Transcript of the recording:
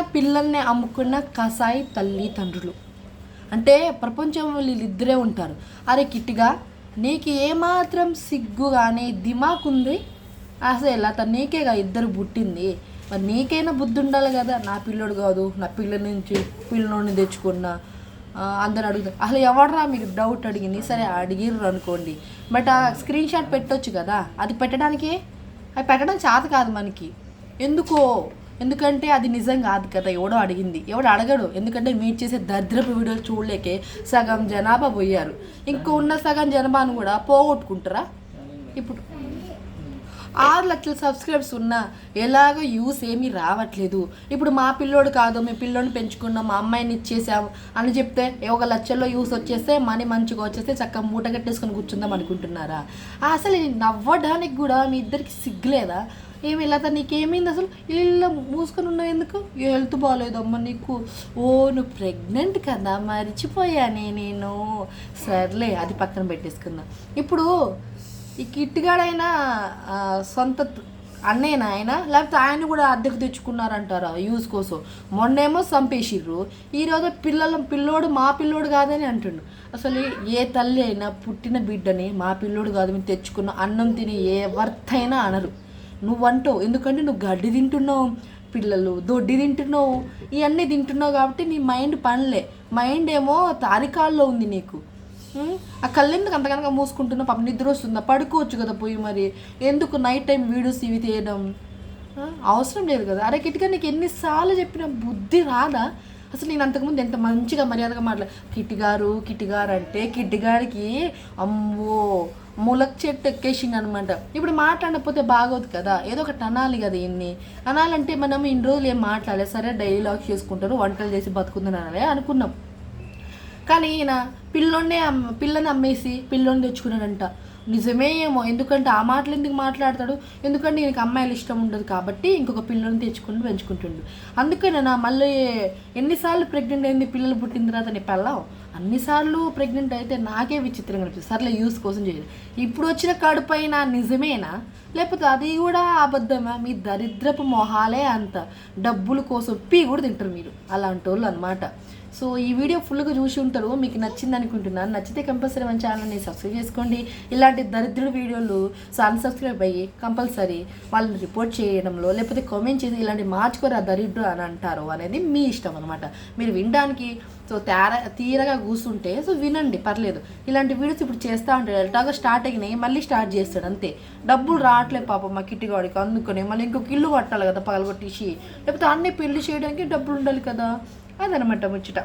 పిల్లల్ని అమ్ముకున్న కసాయి తల్లి తండ్రులు. అంటే ప్రపంచంలో వీళ్ళిద్దరే ఉంటారు. అరే కిట్టిగా నీకు ఏమాత్రం సిగ్గు కానీ దిమాక్ ఉంది అసలు ఎలా నీకేగా ఇద్దరు పుట్టింది? మరి నీకైనా బుద్ధి ఉండాలి కదా. నా పిల్లోడు కాదు నా పిల్ల నుంచి పిల్లోని తెచ్చుకున్నా. అందరు అడుగుతారు. అసలు ఎవడరా మీకు డౌట్ అడిగింది? సరే అడిగిర్రు అనుకోండి. బట్ ఆ స్క్రీన్ షాట్ పెట్టొచ్చు కదా. అది పెట్టడానికి? అది పెట్టడం చేత కాదు మనకి. ఎందుకో? ఎందుకంటే అది నిజం కాదు కదా ఎవడో అడిగింది. ఎవడు అడగడు. ఎందుకంటే మీరు చేసే దరిద్రపు వీడియోలు చూడలేకే సగం జనాభా పోయారు. ఇంకో ఉన్న సగం జనాభాను కూడా పోగొట్టుకుంటారా? ఇప్పుడు ఆరు లక్షల సబ్స్క్రైబ్స్ ఉన్నా ఎలాగో యూస్ ఏమీ రావట్లేదు. ఇప్పుడు మా పిల్లోడు కాదు మీ పిల్లోని పెంచుకున్నాం మా అమ్మాయిని ఇచ్చేసాం అని చెప్తే ఒక లక్షల్లో యూస్ వచ్చేస్తే మనీ మంచిగా వచ్చేస్తే చక్కగా మూట కట్టేసుకొని కూర్చుందాం అనుకుంటున్నారా? అసలు నవ్వడానికి కూడా మీ ఇద్దరికి సిగ్గులేదా? ఏమి ఇలా నీకేమైంది అసలు? ఇలా మూసుకొని ఉన్నావు ఎందుకు? హెల్త్ బాగాలేదమ్మా నీకు. ఓ నువ్వు ప్రెగ్నెంట్ కదా మర్చిపోయానే నేను. సర్లే అది పక్కన పెట్టేసుకుందాం. ఇప్పుడు ఈ కిట్టుగాడైనా సొంత అన్నయ్యన ఆయన? లేకపోతే ఆయన కూడా అద్దెకు తెచ్చుకున్నారంటారా యూజ్ కోసం? మొన్నేమో చంపేసిర్రు ఈరోజు పిల్లల పిల్లోడు మా పిల్లోడు కాదని అంటుండు. అసలు ఏ తల్లి అయినా పుట్టిన బిడ్డని మా పిల్లోడు కాదు మీరు తెచ్చుకున్న అన్నం తిని ఏ అనరు. నువ్వు అంటావు ఎందుకంటే నువ్వు గడ్డి తింటున్నావు పిల్లలు దొడ్డి తింటున్నావు ఇవన్నీ తింటున్నావు కాబట్టి నీ మైండ్ పనిలే. మైండ్ ఏమో తారికాల్లో ఉంది నీకు. ఆ కళ్ళెందుకు అంతకనక మూసుకుంటున్నా పాప నిద్ర వస్తుందా? పడుకోవచ్చు కదా పోయి మరి. ఎందుకు నైట్ టైం వీడియోస్ ఇవి తీయడం? అవసరం లేదు కదా. అరే కిటిక నీకు ఎన్నిసార్లు చెప్పిన బుద్ధి రాదా? అసలు నేను అంతకుముందు ఎంత మంచిగా మర్యాదగా మాట్లా కిట్టిగారు కిట్టిగారు అంటే కిట్టిగారికి అమ్మో ములక్ చెట్టు ఎక్కేసింది అనమాట ఇప్పుడు మాట్లాడకపోతే బాగోదు కదా ఏదో ఒకటి అనాలి కదా ఇన్ని అనాలంటే మనం ఇన్ని రోజులు ఏం మాట్లాడలేదు సరే డైలాగ్ చేసుకుంటారు వంటలు చేసి బతుకుందని అనాలి అనుకున్నాం. కానీ ఈయన పిల్లోనే పిల్లని అమ్మేసి పిల్లోని తెచ్చుకున్నాడంట. నిజమే ఏమో. ఎందుకంటే ఆ మాటలు ఎందుకు మాట్లాడతాడు? ఎందుకంటే ఈయనకి అమ్మాయిలు ఇష్టం ఉండదు కాబట్టి ఇంకొక పిల్లల్ని తెచ్చుకుని పెంచుకుంటుండు. అందుకనే నా మళ్ళీ ఎన్నిసార్లు ప్రెగ్నెంట్ అయింది పిల్లలు పుట్టిన తర్వాత నీ పెళ్ళాం? అన్నిసార్లు ప్రెగ్నెంట్ అయితే నాకే విచిత్రంగా అనిపిస్తుంది. సర్లే యూస్ కోసం చేయదు ఇప్పుడు వచ్చిన కడుపైన నిజమేనా? లేకపోతే అది కూడా అబద్ధమా? మీ దరిద్రపు మొహాలే అంత. డబ్బుల కోసం పీ కూడా తింటారు మీరు. అలాంటి వాళ్ళు అనమాట సో ఈ వీడియో ఫుల్గా చూసి ఉంటారు. మీకు నచ్చింది అనుకుంటున్నాను. నచ్చితే కంపల్సరీ మన ఛానల్ని సబ్స్క్రైబ్ చేసుకోండి. ఇలాంటి దరిద్రుడు వీడియోలు సో అన్సబ్స్క్రైబ్ అయ్యి కంపల్సరీ వాళ్ళని రిపోర్ట్ చేయడంలో లేకపోతే కామెంట్ చేసి ఇలాంటి మార్చుకోరు ఆ దరిద్రుడు అని అంటారు అనేది మీ ఇష్టం అనమాట మీరు వినడానికి సో తేర తీరగా కూర్చుంటే సో వినండి పర్లేదు. ఇలాంటి వీడియోస్ ఇప్పుడు చేస్తూ ఉంటాడు. ఎలాగో స్టార్ట్ అయినాయి మళ్ళీ స్టార్ట్ చేస్తాడు అంతే. డబ్బులు రావట్లేదు పాపం మా కిట్టిగాడికి అందుకొని మళ్ళీ ఇంకొక ఇల్లు కట్టాలి కదా పగలగొట్టేసి. లేకపోతే అన్నీ పెళ్ళి చేయడానికి డబ్బులు ఉండాలి కదా. అదనమాట ముచ్చట.